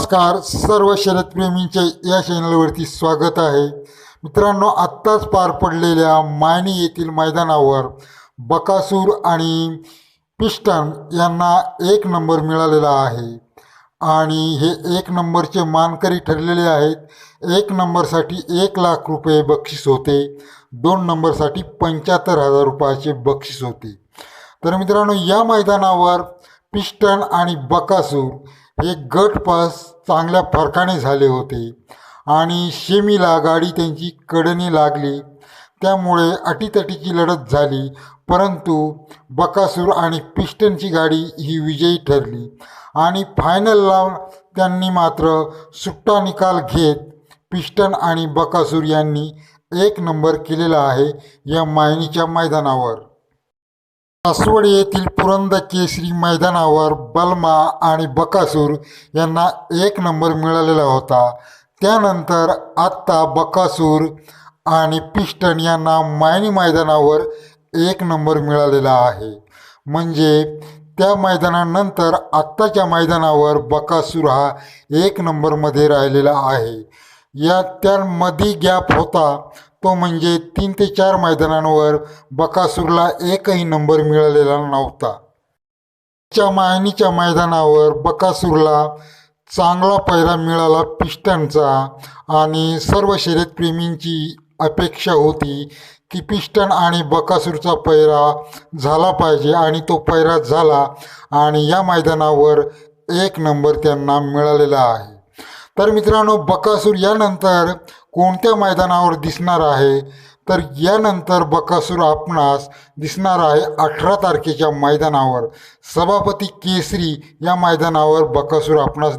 नमस्कार सर्व शरदप्रेमींचे या चॅनलवरती स्वागत आहे. मित्रांनो आत्ताच पार पडलेल्या मायनी येथील मैदानावर बकासूर आणि पिस्टन यांना एक नंबर मिळालेला आहे. आणि हे एक नंबरचे मानकरी ठरलेले आहेत. एक नंबरसाठी एक लाख रुपये बक्षीस होते. दोन नंबरसाठी पंच्याहत्तर हजार रुपयाचे बक्षीस होते. तर मित्रांनो या मैदानावर पिस्टन आणि बकासूर हे गट पास चांगल्या फरकाने झाले होते. आणि शेमीला गाडी त्यांची कडणी लागली. त्यामुळे अटीतटीची लढत झाली. परंतु बकासूर आणि पिस्टनची गाडी ही विजयी ठरली. आणि फायनलला त्यांनी मात्र सुट्टा निकाल घेत पिस्टन आणि बकासूर यांनी एक नंबर केलेला आहे या मायनीच्या मैदानावर. सासवड येथील पुरंद केसरी मैदानावर बलमा आणि बकासूर यांना एक नंबर मिळालेला होता. त्यानंतर आत्ता बकासूर आणि पिस्टन यांना मायनी मैदानावर एक नंबर मिळालेला आहे. म्हणजे त्या मैदानानंतर आत्ताच्या मैदानावर बकासूर हा एक नंबरमध्ये राहिलेला आहे. या त्यांमध्ये गॅप होता. तो म्हणजे तीन ते चार मैदानांवर बकासूरला एकही नंबर मिळालेला नव्हता. च्या मायनीच्या मैदानावर बकासूरला चांगला पैरा मिळाला पिस्टनचा आणि सर्व शर्यतप्रेमींची अपेक्षा होती की पिस्टन आणि बकासूरचा पैरा झाला पाहिजे आणि तो पैरा झाला आणि या मैदानावर एक नंबर त्यांना मिळालेला आहे. तर मित्रांनो बकासूर यानंतर कोणत्या मैदानावर दिसणार आहे? तर यानंतर बकासूर आपणास दिसणार आहे अठरा तारखेच्या मैदानावर. सभापती केसरी या मैदानावर बकासूर आपणास